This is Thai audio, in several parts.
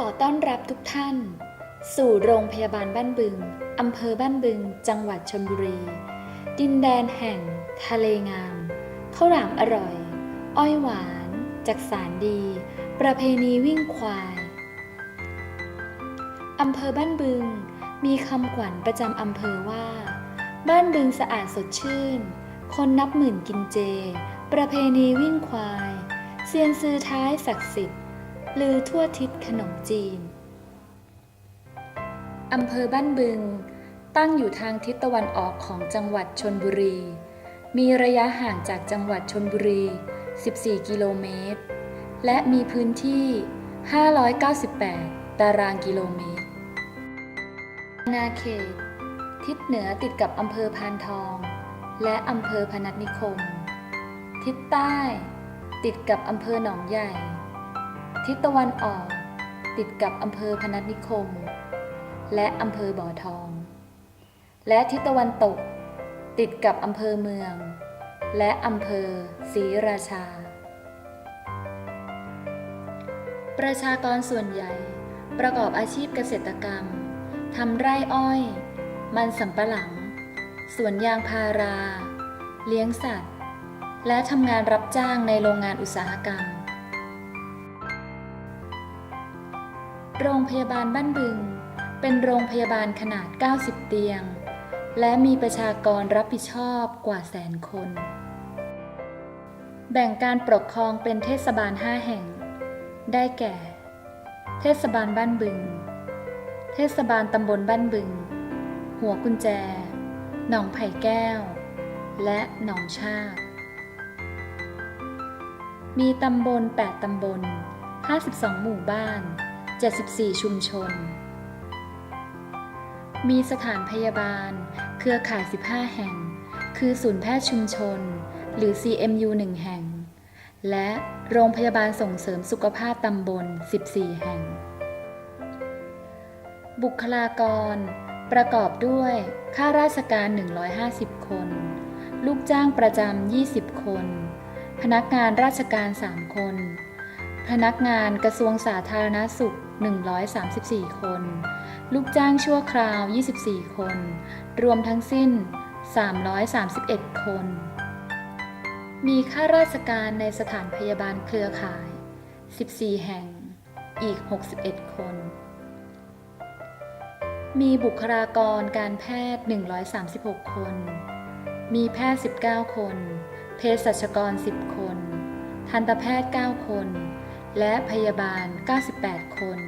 ขอต้อนรับทุกท่าน สู่โรงพยาบาลบ้านบึง อำเภอบ้านบึง จังหวัดชลบุรี ดินแดนแห่ง ทะเลงามข้าวหลามอร่อย อ้อยหวาน จักสารดี ประเพณีวิ่งควาย อำเภอบ้านบึง มีคำขวัญประจำอำเภอว่า บ้านบึงสะอาดสดชื่น คนนับหมื่นกินเจ ประเพณีวิ่งควาย เซียนซือท้ายศักดิ์สิทธิ์ ลือทั่วทิศขนมจีน อำเภอบ้านบึง ตั้งอยู่ทางทิศตะวันออกของจังหวัดชนบุรี มีระยะห่างจากจังหวัดชนบุรี 14 กิโลเมตร และมีพื้นที่ 598 ตารางกิโลเมตรอาณาเขต ทิศเหนือติดกับอำเภอพานทอง และอำเภอพนัสนิคม ทิศใต้ ติดกับอำเภอหนองใหญ่ ทิศตะวันออก ติดกับอำเภอพนัสนิคม และอำเภอบ่อทอง และทิศตะวันตก ติดกับอำเภอเมือง และอำเภอศรีราชา ประชากรส่วนใหญ่ประกอบอาชีพเกษตรกรรมทำไร่อ้อย มันสำปะหลัง สวนยางพารา เลี้ยงสัตว์ และทำงานรับจ้างในโรงงานอุตสาหกรรม โรงพยาบาลบ้านบึง เป็นโรงพยาบาลขนาด 90 เตียง และมีประชากรรับผิดชอบกว่าแสนคน แบ่งการปกครองเป็นเทศบาล 5 แห่ง ได้แก่ เทศบาลบ้านบึง เทศบาลตำบลบ้านบึง หัวกุญแจ หนองไผ่แก้ว และหนองชากมีตำบล 8 ตำบล 52 หมู่บ้าน 74 ชุมชน มีสถานพยาบาล เครือข่าย 15 แห่ง คือศูนย์แพทย์ชุมชน หรือ CMU 1 แห่ง และโรงพยาบาลส่งเสริมสุขภาพตำบล 14 แห่ง บุคลากร ประกอบด้วยข้าราชการ 150 คน ลูกจ้างประจำ 20 คน พนักงานราชการ 3 คนพนักงานกระทรวงสาธารณสุข 134 คน ลูกจ้างชั่วคราว 24 คน รวมทั้งสิ้น 331 คน มีข้าราชการในสถานพยาบาลเครือข่าย 14 แห่ง อีก 61 คน มีบุคลากรการแพทย์ 136 คน มีแพทย์ 19 คน เภสัชกร 10 คน ทันตแพทย์ 9 คน และพยาบาล 98 คน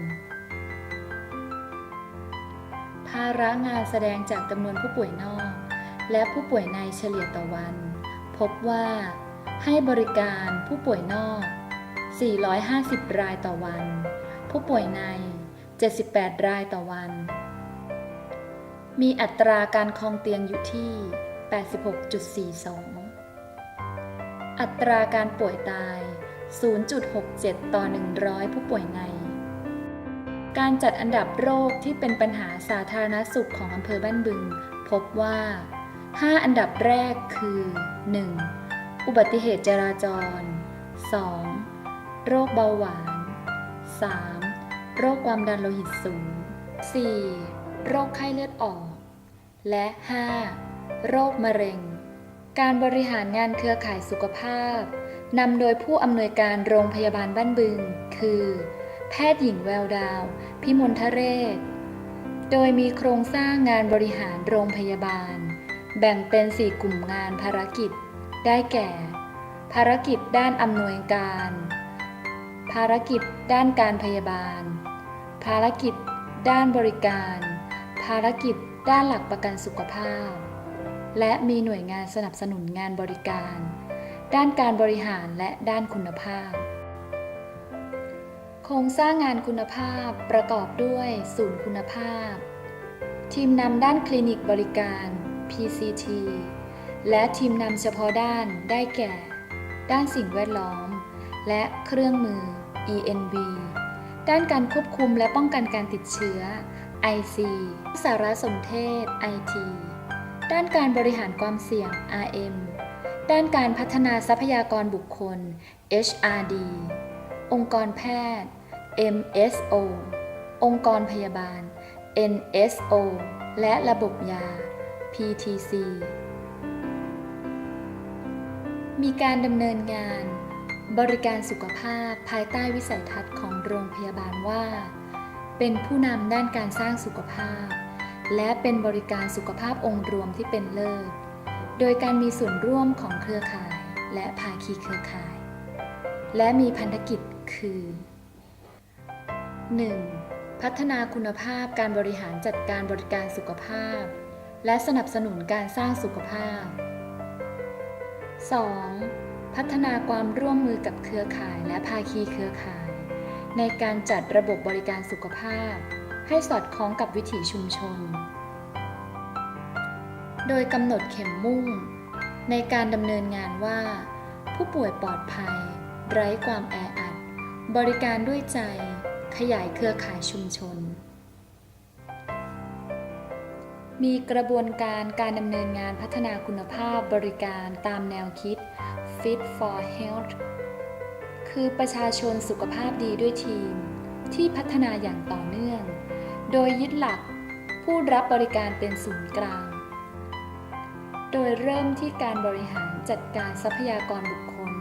ภาระงานแสดงจากจำนวนผู้ป่วยนอก และผู้ป่วยในเฉลี่ยต่อวัน พบว่าให้บริการผู้ป่วยนอก 450 รายต่อวัน ผู้ป่วยใน 78 รายต่อวัน มีอัตราการครองเตียงอยู่ที่ 86.42 อัตราการป่วยตาย 0.67 ต่อ 100 ผู้ป่วยใน การจัดอันดับโรคที่เป็นปัญหาสาธารณสุขของอำเภอบ้านบึง พบว่า 5 อันดับแรกคือ 1. อุบัติเหตุจราจร 2. โรคเบาหวาน 3. โรคความดันโลหิตสูง 4. โรคไข้เลือดออก และ 5. โรคมะเร็ง การบริหารงานเครือข่ายสุขภาพ นำโดยผู้อำนวยการโรงพยาบาลบ้านบึง คือ แพทย์หญิงแววดาว พิมลทะเรศ โดยมีโครงสร้างงานบริหารโรงพยาบาล แบ่งเป็น 4 กลุ่มงานภารกิจ ได้แก่ ภารกิจด้านอำนวยการ ภารกิจด้านการพยาบาล ภารกิจด้านบริการ ภารกิจด้านหลักประกันสุขภาพ และมีหน่วยงานสนับสนุนงานบริการ ด้านการบริหารและด้านคุณภาพ โครงสร้างงานคุณภาพประกอบด้วยศูนย์คุณภาพ ทีมนำด้านคลินิกบริการ PCT และทีมนำเฉพาะด้านได้แก่ ด้านสิ่งแวดล้อม และเครื่องมือ ENV ด้านการควบคุมและป้องกันการติดเชื้อ IC สารสนเทศ IT ด้านการบริหารความเสี่ยง RM ด้านการพัฒนาทรัพยากรบุคคล HRD องค์กรแพทย์ MSO องค์กรพยาบาล NSO และระบบยา PTC มีการดำเนินงาน บริการสุขภาพภายใต้วิสัยทัศน์ของโรงพยาบาลว่า เป็นผู้นำด้านการสร้างสุขภาพ และเป็นบริการสุขภาพองค์รวมที่เป็นเลิศ โดยการมีส่วนร่วมของเครือข่ายและภาคีเครือข่าย และมีพันธกิจคือ 1. พัฒนาคุณภาพการบริหารจัดการบริการสุขภาพ และสนับสนุนการสร้างสุขภาพ 2. พัฒนาความร่วมมือกับเครือข่ายและภาคีเครือข่าย ในการจัดระบบบริการสุขภาพ ให้สอดคล้องกับวิถีชุมชน โดยกำหนดเข็มมุ่ง ในการดำเนินงานว่า ผู้ป่วยปลอดภัย ไร้ความแออัด บริการด้วยใจ ขยายเครือข่ายชุมชน มีกระบวนการการดำเนินงานพัฒนาคุณภาพบริการตามแนวคิด Fit for Health คือประชาชนสุขภาพดีด้วยทีม ที่พัฒนาอย่างต่อเนื่อง โดยยึดหลักผู้รับบริการเป็นศูนย์กลาง โดยเริ่มที่การบริหารจัดการทรัพยากรบุคคล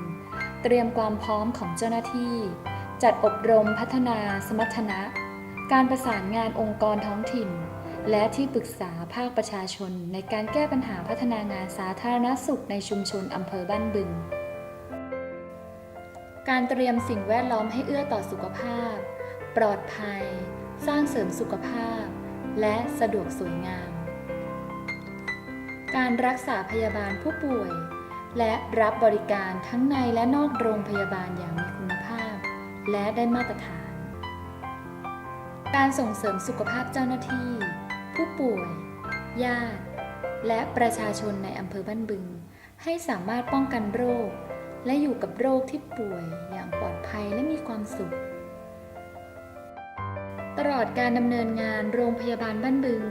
เตรียมความพร้อมของเจ้าหน้าที่ จัดอบรมพัฒนาสมรรถนะ การประสานงานองค์กรท้องถิ่น และที่ปรึกษาภาคประชาชนในการแก้ปัญหาพัฒนางานสาธารณสุขในชุมชนอำเภอบ้านบึง การเตรียมสิ่งแวดล้อมให้เอื้อต่อสุขภาพ ปลอดภัย สร้างเสริมสุขภาพ และสะดวกสวยงาม การรักษาพยาบาลผู้ป่วย และรับบริการทั้งในและนอกโรงพยาบาลอย่างมีคุณภาพ และได้มาตรฐาน การส่งเสริมสุขภาพเจ้าหน้าที่ ผู้ป่วย ญาติ และประชาชนในอำเภอบ้านบึง ให้สามารถป้องกันโรค และอยู่กับโรคที่ป่วยอย่างปลอดภัยและมีความสุขตลอดการดำเนินงานโรงพยาบาลบ้านบึง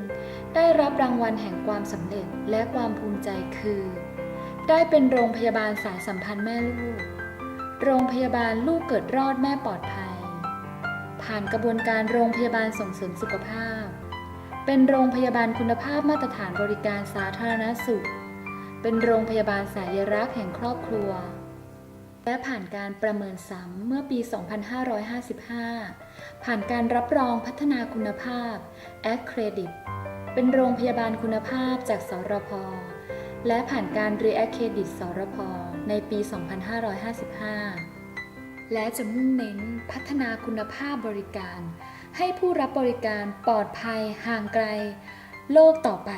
ได้รับรางวัลแห่งความสำเร็จและความภูมิใจคือ ได้เป็นโรงพยาบาลสายสัมพันธ์แม่ลูก โรงพยาบาลลูกเกิดรอดแม่ปลอดภัย ผ่านกระบวนการโรงพยาบาลส่งเสริมสุขภาพ เป็นโรงพยาบาลคุณภาพมาตรฐานบริการสาธารณสุข เป็นโรงพยาบาลสายรักแห่งครอบครัว และผ่านการประเมินซ้ำเมื่อปี 2555 ผ่านการรับรองพัฒนาคุณภาพ Accredit เป็นโรงพยาบาลคุณภาพจากสรพ และผ่านการรีแอคเครดิตสรพ ในปี 2555 และจะมุ่งเน้นพัฒนาคุณภาพบริการ ให้ผู้รับบริการปลอดภัยห่างไกล โลกต่อไป